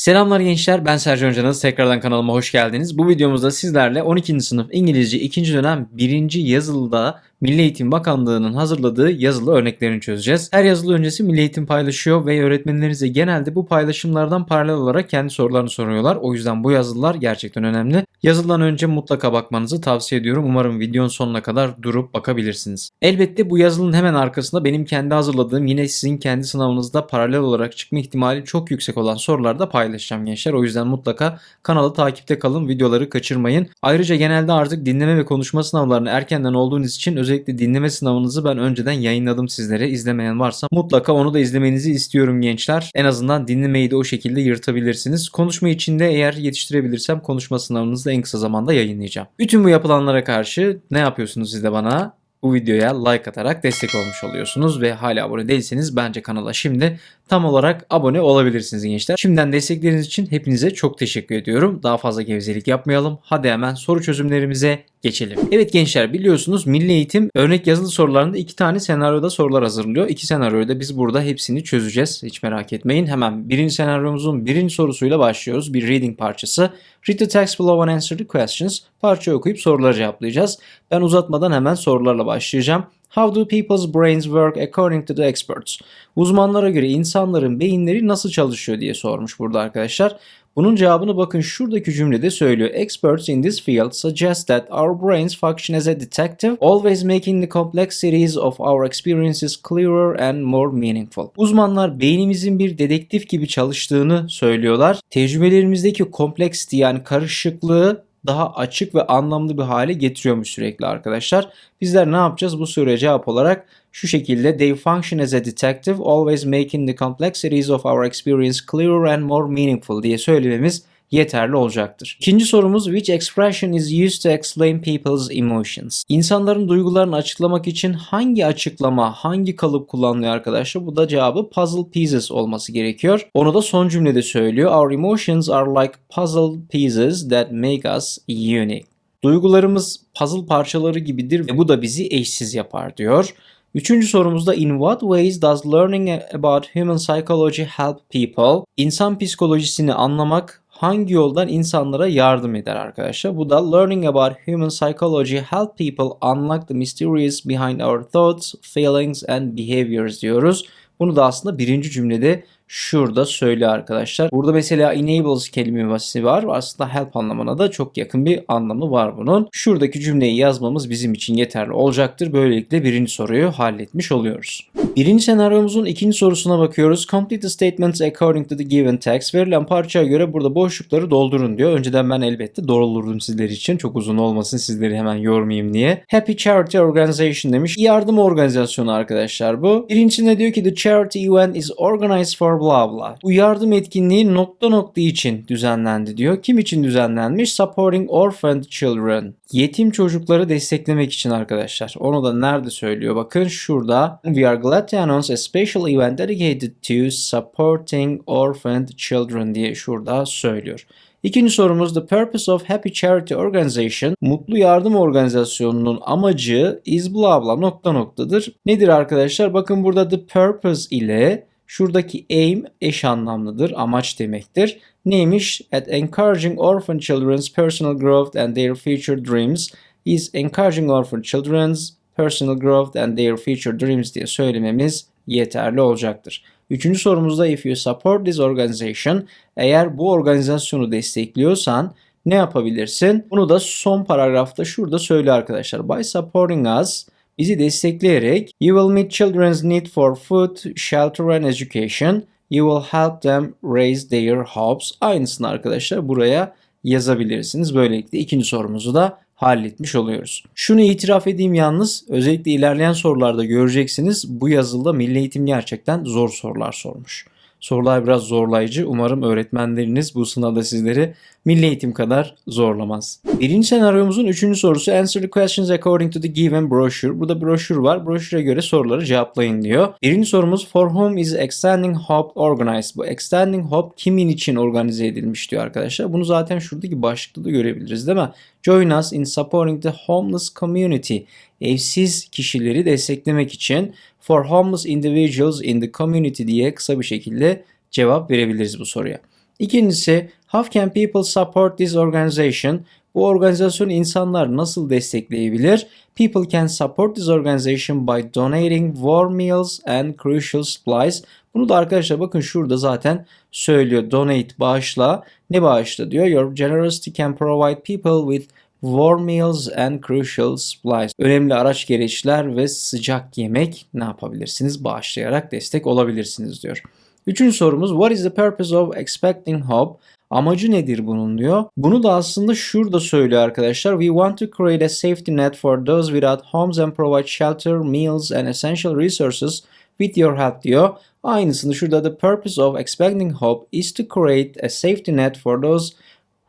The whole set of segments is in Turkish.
Selamlar gençler ben Sercan Hocanız tekrardan kanalıma hoş geldiniz. Bu videomuzda sizlerle 12. sınıf İngilizce 2. dönem 1. yazılıda Milli Eğitim Bakanlığı'nın hazırladığı yazılı örneklerini çözeceğiz. Her yazılı öncesi Milli Eğitim paylaşıyor ve öğretmenlerinize genelde bu paylaşımlardan paralel olarak kendi sorularını soruyorlar. O yüzden bu yazılılar gerçekten önemli. Yazılıdan önce mutlaka bakmanızı tavsiye ediyorum. Umarım videonun sonuna kadar durup bakabilirsiniz. Elbette bu yazılının hemen arkasında benim kendi hazırladığım yine sizin kendi sınavınızda paralel olarak çıkma ihtimali çok yüksek olan sorular da paylaşacağım gençler. O yüzden mutlaka kanalı takipte kalın, videoları kaçırmayın. Ayrıca genelde artık dinleme ve konuşma sınavlarını erkenden olduğunuz için özellikle dinleme sınavınızı ben önceden yayınladım sizlere. İzlemeyen varsa mutlaka onu da izlemenizi istiyorum gençler. En azından dinlemeyi de o şekilde yırtabilirsiniz. Konuşma için de eğer yetiştirebilirsem konuşma sınavınızı da en kısa zamanda yayınlayacağım. Bütün bu yapılanlara karşı ne yapıyorsunuz siz de bana? Bu videoya like atarak destek olmuş oluyorsunuz ve hala abone değilseniz bence kanala şimdi tam olarak abone olabilirsiniz gençler. Şimdiden destekleriniz için hepinize çok teşekkür ediyorum. Daha fazla gevezelik yapmayalım. Hadi hemen soru çözümlerimize geçelim. Evet gençler biliyorsunuz Milli Eğitim örnek yazılı sorularında iki tane senaryoda sorular hazırlıyor. İki senaryoda biz burada hepsini çözeceğiz. Hiç merak etmeyin. Hemen birinci senaryomuzun birinci sorusuyla başlıyoruz. Bir reading parçası. Read the text below and answer the questions. Parça okuyup soruları cevaplayacağız. Ben uzatmadan hemen sorularla başlayacağım. How do people's brains work according to the experts? Uzmanlara göre insanların beyinleri nasıl çalışıyor diye sormuş burada arkadaşlar. Bunun cevabını bakın şuradaki cümlede söylüyor. Experts in this field suggest that our brains function as a detective, always making the complexities of our experiences clearer and more meaningful. Uzmanlar beynimizin bir dedektif gibi çalıştığını söylüyorlar. Tecrübelerimizdeki complexity yani karışıklığı daha açık ve anlamlı bir hale getiriyormuş sürekli arkadaşlar. Bizler ne yapacağız bu soruya cevap olarak şu şekilde they function as a detective always making the complexities of our experience clearer and more meaningful diye söylememiz yeterli olacaktır. İkinci sorumuz which expression is used to explain people's emotions? İnsanların duygularını açıklamak için hangi açıklama, hangi kalıp kullanılıyor arkadaşlar? Bu da cevabı puzzle pieces olması gerekiyor. Onu da son cümlede söylüyor. Our emotions are like puzzle pieces that make us unique. Duygularımız puzzle parçaları gibidir ve bu da bizi eşsiz yapar diyor. Üçüncü sorumuzda in what ways does learning about human psychology help people? İnsan psikolojisini anlamak hangi yoldan insanlara yardım eder arkadaşlar? Bu da learning about human psychology help people unlock the mysterious behind our thoughts, feelings and behaviors diyoruz. Bunu da aslında birinci cümlede şurada söylüyor arkadaşlar. Burada mesela enables kelimesi var. Aslında help anlamına da çok yakın bir anlamı var bunun. Şuradaki cümleyi yazmamız bizim için yeterli olacaktır. Böylelikle birinci soruyu halletmiş oluyoruz. Birinci senaryomuzun ikinci sorusuna bakıyoruz. Complete the statements according to the given text. Verilen parçaya göre burada boşlukları doldurun diyor. Önceden ben elbette doldurdum sizler için. Çok uzun olmasın sizleri hemen yormayayım diye. Happy Charity Organization demiş. Yardım organizasyonu arkadaşlar bu. Birincisinde diyor ki the charity event is organized for blah blah. Bu yardım etkinliği nokta nokta için düzenlendi diyor. Kim için düzenlenmiş? Supporting orphaned children. Yetim çocukları desteklemek için arkadaşlar. Onu da nerede söylüyor? Bakın şurada. We are glad to announce a special event dedicated to supporting orphaned children diye şurada söylüyor. İkinci sorumuz the purpose of Happy Charity Organization Mutlu Yardım Organizasyonu'nun amacı is blah blah nokta noktadır. Nedir arkadaşlar? Bakın burada the purpose ile şuradaki aim eş anlamlıdır. Amaç demektir. Neymiş? At encouraging orphan children's personal growth and their future dreams is encouraging orphan children's personal growth and their future dreams diye söylememiz yeterli olacaktır. Üçüncü sorumuzda if you support this organization eğer bu organizasyonu destekliyorsan ne yapabilirsin? Bunu da son paragrafta şurada söylüyor arkadaşlar. By supporting us bizi destekleyerek you will meet children's need for food, shelter and education. You will help them raise their hopes. Aynısını arkadaşlar buraya yazabilirsiniz. Böylelikle ikinci sorumuzu da halletmiş oluyoruz. Şunu itiraf edeyim yalnız özellikle ilerleyen sorularda göreceksiniz bu yazılıda Milli Eğitim gerçekten zor sorular sormuş. Sorular biraz zorlayıcı. Umarım öğretmenleriniz bu sınavda sizleri milli eğitim kadar zorlamaz. Birinci senaryomuzun üçüncü sorusu Answer the questions according to the given brochure. Burada broşür var. Broşüre göre soruları cevaplayın diyor. Birinci sorumuz For whom is Extending Hope organized? Bu Extending Hope kimin için organize edilmiş diyor arkadaşlar. Bunu zaten şuradaki başlıkta da görebiliriz değil mi? Join us in supporting the homeless community. Evsiz kişileri desteklemek için for homeless individuals in the community diye kısa bir şekilde cevap verebiliriz bu soruya. İkincisi, how can people support this organization? Bu organizasyonu insanlar nasıl destekleyebilir? People can support this organization by donating war meals and crucial supplies. Bunu da arkadaşlar bakın şurada zaten söylüyor. Donate bağışla. Ne bağışla diyor? Your generosity can provide people with war meals and crucial supplies. Önemli araç gereçler ve sıcak yemek ne yapabilirsiniz? Bağışlayarak destek olabilirsiniz diyor. Üçüncü sorumuz What is the purpose of expecting hope? Amacı nedir bunun diyor. Bunu da aslında şurada söylüyor arkadaşlar. We want to create a safety net for those without homes and provide shelter, meals and essential resources with your help diyor. Aynısını şurada the purpose of expecting hope is to create a safety net for those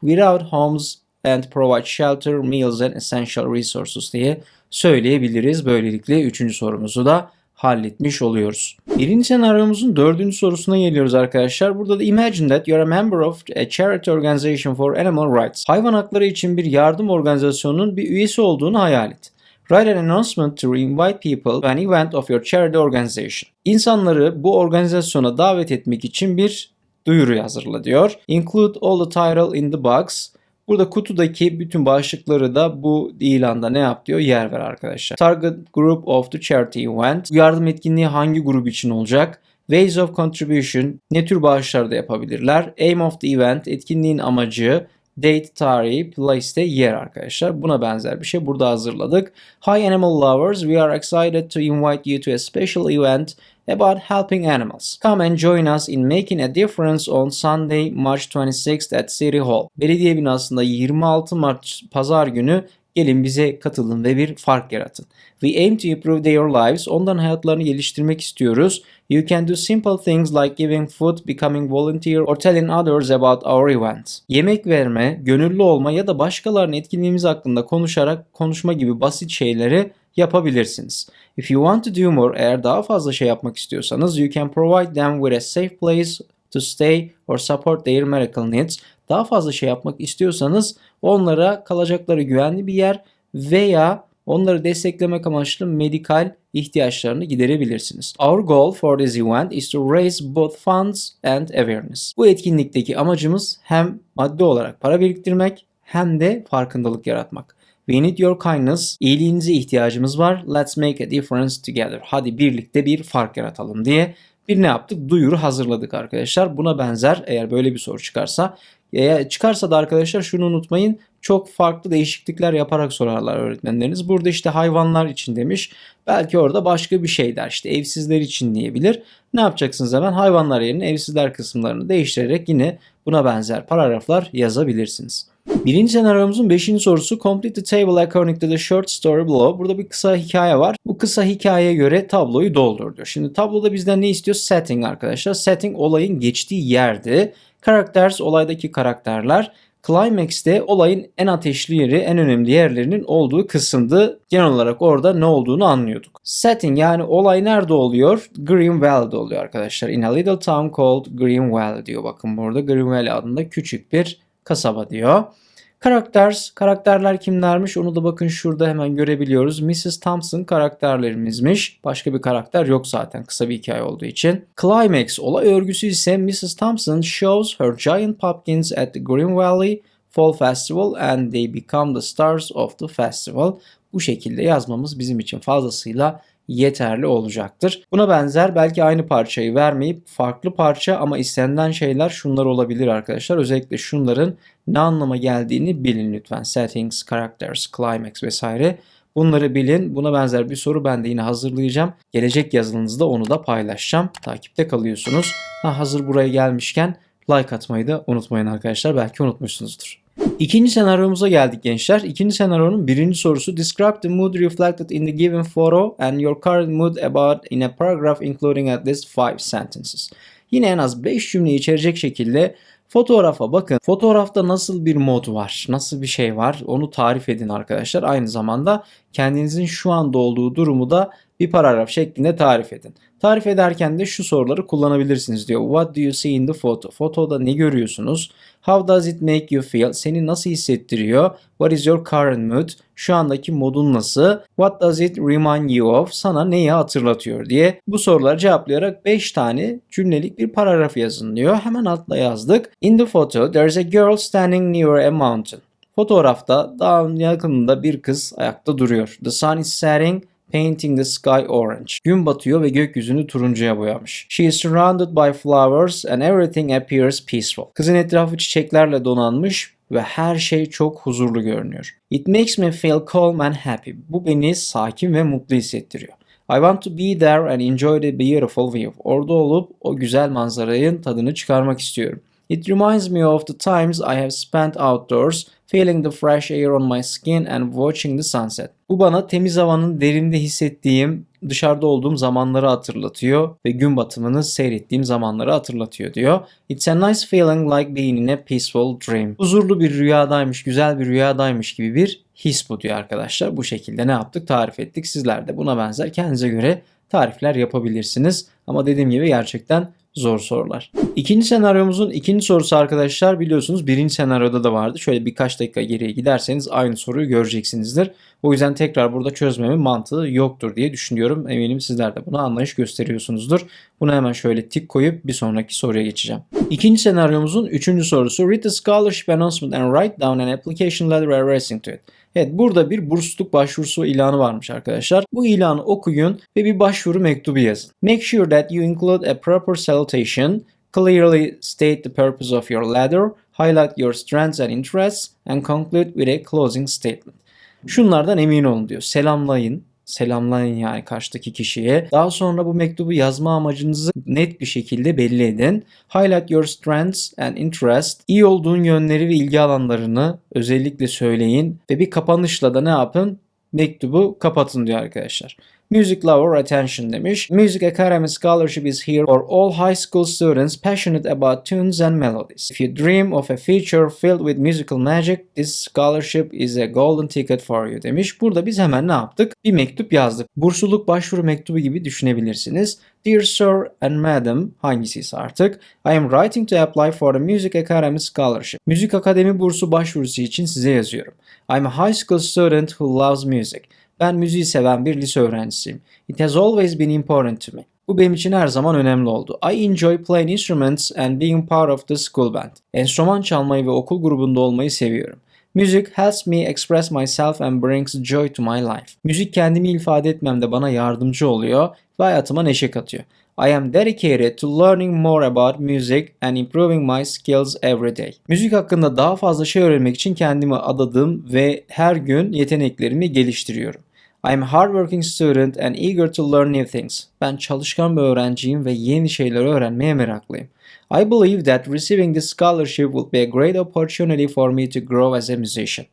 without homes and provide shelter, meals and essential resources diye söyleyebiliriz. Böylelikle üçüncü sorumuzu da halletmiş oluyoruz. Birinci senaryomuzun dördüncü sorusuna geliyoruz arkadaşlar. Burada da imagine that you're a member of a charity organization for animal rights. Hayvan hakları için bir yardım organizasyonunun bir üyesi olduğunu hayal et. Write an announcement to invite people to an event of your charity organization. İnsanları bu organizasyona davet etmek için bir duyuru hazırla diyor. Include all the title in the box. Burada kutudaki bütün başlıkları da bu ilanda ne yap diyor yer ver arkadaşlar. Target group of the charity event. Yardım etkinliği hangi grup için olacak? Ways of contribution. Ne tür bağışlar da yapabilirler? Aim of the event. Etkinliğin amacı. Date, tarihi, place'te yer arkadaşlar. Buna benzer bir şey burada hazırladık. Hi animal lovers, we are excited to invite you to a special event about helping animals. Come and join us in making a difference on Sunday, March 26th at City Hall. Belediye binasında 26 Mart pazar günü gelin bize katılın ve bir fark yaratın. We aim to improve their lives. Ondan hayatlarını geliştirmek istiyoruz. You can do simple things like giving food, becoming volunteer or telling others about our event. Yemek verme, gönüllü olma ya da başkalarının etkinliğimiz hakkında konuşarak konuşma gibi basit şeyleri yapabilirsiniz. If you want to do more, eğer daha fazla şey yapmak istiyorsanız, you can provide them with a safe place to stay or support their medical needs. Daha fazla şey yapmak istiyorsanız onlara kalacakları güvenli bir yer veya onları desteklemek amaçlı medikal ihtiyaçlarını giderebilirsiniz. Our goal for this event is to raise both funds and awareness. Bu etkinlikteki amacımız hem maddi olarak para biriktirmek hem de farkındalık yaratmak. We need your kindness. İyiliğinize ihtiyacımız var. Let's make a difference together. Hadi birlikte bir fark yaratalım diye bir ne yaptık? Duyuru hazırladık arkadaşlar. Buna benzer eğer böyle bir soru çıkarsa eğer çıkarsa da arkadaşlar şunu unutmayın. Çok farklı değişiklikler yaparak sorarlar öğretmenleriniz. Burada işte hayvanlar için demiş. Belki orada başka bir şey der. İşte evsizler için diyebilir. Ne yapacaksınız hemen? Hayvanlar yerine evsizler kısımlarını değiştirerek yine buna benzer paragraflar yazabilirsiniz. Birinci senaryomuzun 5. sorusu Complete the table according to the short story below. Burada bir kısa hikaye var. Bu kısa hikayeye göre tabloyu doldur diyor. Şimdi tabloda bizden ne istiyor? Setting arkadaşlar. Setting olayın geçtiği yerdi. Characters olaydaki karakterler. Climax'te olayın en ateşli yeri, en önemli yerlerinin olduğu kısımdı. Genel olarak orada ne olduğunu anlıyorduk. Setting yani olay nerede oluyor? Green Valley'de oluyor arkadaşlar. In a little town called Green Valley diyor. Bakın burada Green Valley adında küçük bir kasaba diyor. Characters, karakterler kimlermiş onu da bakın şurada hemen görebiliyoruz. Mrs. Thompson karakterlerimizmiş. Başka bir karakter yok zaten kısa bir hikaye olduğu için. Climax olay örgüsü ise Mrs. Thompson shows her giant pumpkins at the Green Valley Fall Festival and they become the stars of the festival. Bu şekilde yazmamız bizim için fazlasıyla yeterli olacaktır. Buna benzer belki aynı parçayı vermeyip farklı parça ama istenilen şeyler şunlar olabilir arkadaşlar. Özellikle şunların ne anlama geldiğini bilin lütfen. Settings, characters, climax vesaire. Bunları bilin. Buna benzer bir soru ben de yine hazırlayacağım. Gelecek yazılınızda onu da paylaşacağım. Takipte kalıyorsunuz. Ha, hazır buraya gelmişken like atmayı da unutmayın arkadaşlar. Belki unutmuşsunuzdur. İkinci senaryomuza geldik gençler. İkinci senaryonun birinci sorusu Describe the mood reflected in the given photo and your current mood about in a paragraph including at least five sentences. Yine en az 5 cümle içerecek şekilde fotoğrafa bakın. Fotoğrafta nasıl bir mod var, nasıl bir şey var onu tarif edin arkadaşlar. Aynı zamanda kendinizin şu anda olduğu durumu da bir paragraf şeklinde tarif edin. Tarif ederken de şu soruları kullanabilirsiniz diyor. What do you see in the photo? Fotoda ne görüyorsunuz? How does it make you feel? Seni nasıl hissettiriyor? What is your current mood? Şu andaki modun nasıl? What does it remind you of? Sana neyi hatırlatıyor diye bu soruları cevaplayarak 5 tane cümlelik bir paragraf yazın diyor. Hemen altına yazdık. In the photo there's a girl standing near a mountain. Fotoğrafta dağın yakınında bir kız ayakta duruyor. The sun is setting painting the sky orange. Gün batıyor ve gökyüzünü turuncuya boyamış. She is surrounded by flowers and everything appears peaceful. Kızın etrafı çiçeklerle donanmış ve her şey çok huzurlu görünüyor. It makes me feel calm and happy. Bu beni sakin ve mutlu hissettiriyor. I want to be there and enjoy the beautiful view. Orada olup o güzel manzaranın tadını çıkarmak istiyorum. It reminds me of the times I have spent outdoors, feeling the fresh air on my skin and watching the sunset. Bu bana temiz havanın derinde hissettiğim, dışarıda olduğum zamanları hatırlatıyor ve gün batımını seyrettiğim zamanları hatırlatıyor diyor. It's a nice feeling like being in a peaceful dream. Huzurlu bir rüyadaymış, güzel bir rüyadaymış gibi bir his bu diyor arkadaşlar. Bu şekilde ne yaptık? Tarif ettik. Sizler de buna benzer kendinize göre tarifler yapabilirsiniz. Ama dediğim gibi gerçekten zor sorular. İkinci senaryomuzun ikinci sorusu arkadaşlar biliyorsunuz birinci senaryoda da vardı. Şöyle birkaç dakika geriye giderseniz aynı soruyu göreceksinizdir. O yüzden tekrar burada çözmemin mantığı yoktur diye düşünüyorum. Eminim sizler de buna anlayış gösteriyorsunuzdur. Buna hemen şöyle tik koyup bir sonraki soruya geçeceğim. İkinci senaryomuzun üçüncü sorusu. Read the scholarship announcement and write down an application letter addressing to it. Evet burada bir bursluluk başvurusu ilanı varmış arkadaşlar. Bu ilanı okuyun ve bir başvuru mektubu yazın. Make sure that you include a proper salutation, clearly state the purpose of your letter, highlight your strengths and interests, and conclude with a closing statement. Şunlardan emin olun diyor. Selamlayın, selamlayın yani karşıdaki kişiye. Daha sonra bu mektubu yazma amacınızı net bir şekilde belli edin. Highlight your strengths and interests. İyi olduğun yönleri ve ilgi alanlarını özellikle söyleyin ve bir kapanışla da ne yapın? Mektubu kapatın diyor arkadaşlar. Music Lover Attention demiş. Music Academy Scholarship is here for all high school students passionate about tunes and melodies. If you dream of a future filled with musical magic, this scholarship is a golden ticket for you demiş. Burada biz hemen ne yaptık? Bir mektup yazdık. Bursluluk başvuru mektubu gibi düşünebilirsiniz. Dear Sir and Madam hangisiyse artık I am writing to apply for the Music Academy Scholarship. Müzik Akademi bursu başvurusu için size yazıyorum. I'm a high school student who loves music. Ben müziği seven bir lise öğrencisiyim. It has always been important to me. Bu benim için her zaman önemli oldu. I enjoy playing instruments and being part of the school band. Enstrüman çalmayı ve okul grubunda olmayı seviyorum. Music helps me express myself and brings joy to my life. Müzik kendimi ifade etmemde bana yardımcı oluyor ve hayatıma neşe katıyor. I am dedicated to learning more about music and improving my skills every day. Müzik hakkında daha fazla şey öğrenmek için kendimi adadım ve her gün yeteneklerimi geliştiriyorum. I am a hardworking student and eager to learn new things. Ben çalışkan bir öğrenciyim ve yeni şeyleri öğrenmeye meraklıyım. I believe that receiving this scholarship will be a great opportunity for me to grow as a musician.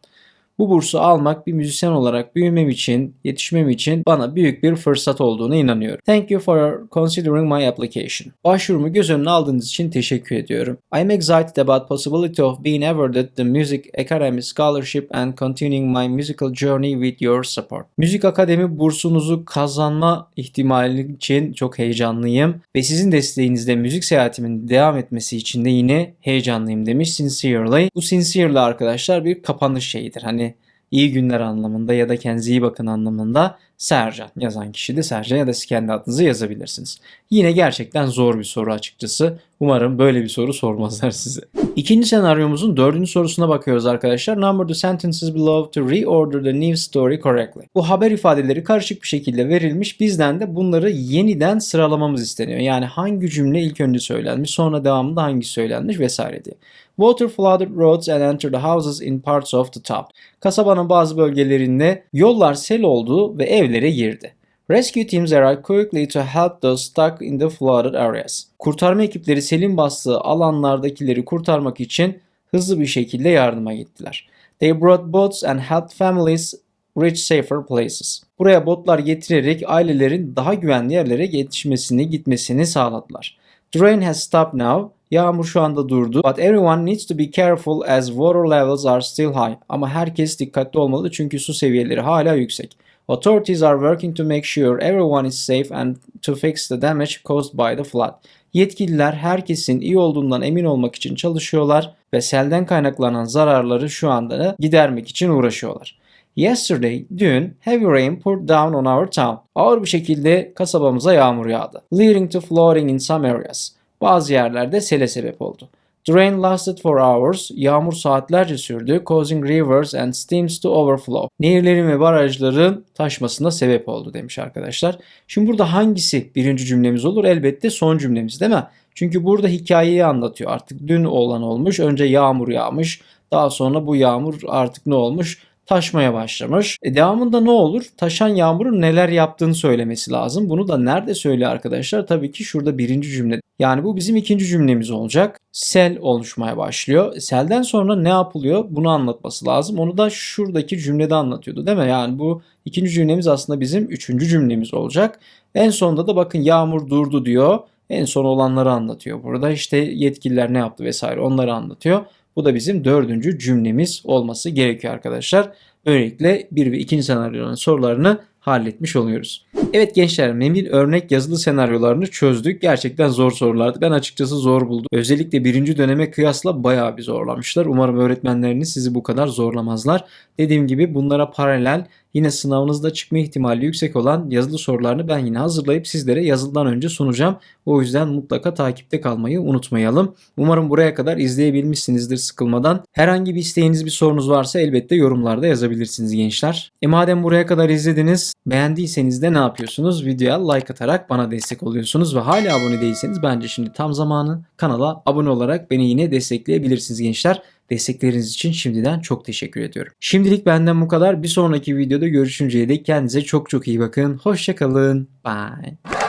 Bu bursu almak bir müzisyen olarak büyümem için, yetişmem için bana büyük bir fırsat olduğuna inanıyorum. Thank you for considering my application. Başvurumu göz önüne aldığınız için teşekkür ediyorum. I am excited about possibility of being awarded the Music Academy Scholarship and continuing my musical journey with your support. Müzik Akademi bursunuzu kazanma ihtimali için çok heyecanlıyım ve sizin desteğinizle müzik seyahatimin devam etmesi için de yine heyecanlıyım demiş sincerely. Bu sincerely arkadaşlar bir kapanış şeyidir. Hani iyi günler anlamında ya da kendinize iyi bakın anlamında Sercan yazan kişi de Sercan ya da siz kendi adınızı yazabilirsiniz. Yine gerçekten zor bir soru açıkçası. Umarım böyle bir soru sormazlar size. İkinci senaryomuzun dördüncü sorusuna bakıyoruz arkadaşlar. Number the sentences below to reorder the news story correctly. Bu haber ifadeleri karışık bir şekilde verilmiş. Bizden de bunları yeniden sıralamamız isteniyor. Yani hangi cümle ilk önce söylenmiş, sonra devamında hangisi söylenmiş vesaire diye. Water flooded roads and entered the houses in parts of the town. Kasabanın bazı bölgelerinde yollar sel oldu ve evlere girdi. Rescue teams arrived quickly to help those stuck in the flooded areas. Kurtarma ekipleri selin bastığı alanlardakileri kurtarmak için hızlı bir şekilde yardıma gittiler. They brought boats and helped families reach safer places. Buraya botlar getirerek ailelerin daha güvenli yerlere yetişmesini, gitmesini sağladılar. The rain has stopped now. Yağmur şu anda durdu. But everyone needs to be careful as water levels are still high. Ama herkes dikkatli olmalı çünkü su seviyeleri hala yüksek. Authorities are working to make sure everyone is safe and to fix the damage caused by the flood. Yetkililer herkesin iyi olduğundan emin olmak için çalışıyorlar ve selden kaynaklanan zararları şu anda gidermek için uğraşıyorlar. Yesterday, dün heavy rain poured down on our town. Ağır bir şekilde kasabamıza yağmur yağdı. Leading to flooding in some areas. Bazı yerlerde sele sebep oldu. The rain lasted for hours. Yağmur saatlerce sürdü, causing rivers and streams to overflow. Nehirlerin ve barajların taşmasına sebep oldu demiş arkadaşlar. Şimdi burada hangisi birinci cümlemiz olur? Elbette son cümlemiz değil mi? Çünkü burada hikayeyi anlatıyor. Artık dün olan olmuş, önce yağmur yağmış. Daha sonra bu yağmur artık ne olmuş? Taşmaya başlamış. E devamında ne olur? Taşan yağmurun neler yaptığını söylemesi lazım. Bunu da nerede söylüyor arkadaşlar? Tabii ki şurada birinci cümle. Yani bu bizim ikinci cümlemiz olacak. Sel oluşmaya başlıyor. Selden sonra ne yapılıyor? Bunu anlatması lazım. Onu da şuradaki cümlede anlatıyordu değil mi? Yani bu ikinci cümlemiz aslında bizim üçüncü cümlemiz olacak. En sonunda da bakın yağmur durdu diyor. En son olanları anlatıyor. Burada işte yetkililer ne yaptı vesaire onları anlatıyor. Bu da bizim dördüncü cümlemiz olması gerekiyor arkadaşlar. Böylelikle bir ve ikinci senaryonun sorularını halletmiş oluyoruz. Evet gençler memil örnek yazılı senaryolarını çözdük. Gerçekten zor sorulardı. Ben açıkçası zor buldum. Özellikle birinci döneme kıyasla bayağı bir zorlamışlar. Umarım öğretmenleriniz sizi bu kadar zorlamazlar. Dediğim gibi bunlara paralel yine sınavınızda çıkma ihtimali yüksek olan yazılı sorularını ben yine hazırlayıp sizlere yazılıdan önce sunacağım. O yüzden mutlaka takipte kalmayı unutmayalım. Umarım buraya kadar izleyebilmişsinizdir sıkılmadan. Herhangi bir isteğiniz bir sorunuz varsa elbette yorumlarda yazabilirsiniz gençler. E madem buraya kadar izlediniz beğendiyseniz de ne yapıyorsunuz? Videoya like atarak bana destek oluyorsunuz ve hala abone değilseniz bence şimdi tam zamanı kanala abone olarak beni yine destekleyebilirsiniz gençler. Destekleriniz için şimdiden çok teşekkür ediyorum. Şimdilik benden bu kadar. Bir sonraki videoda görüşünceye dek kendinize çok çok iyi bakın. Hoşçakalın. Bye.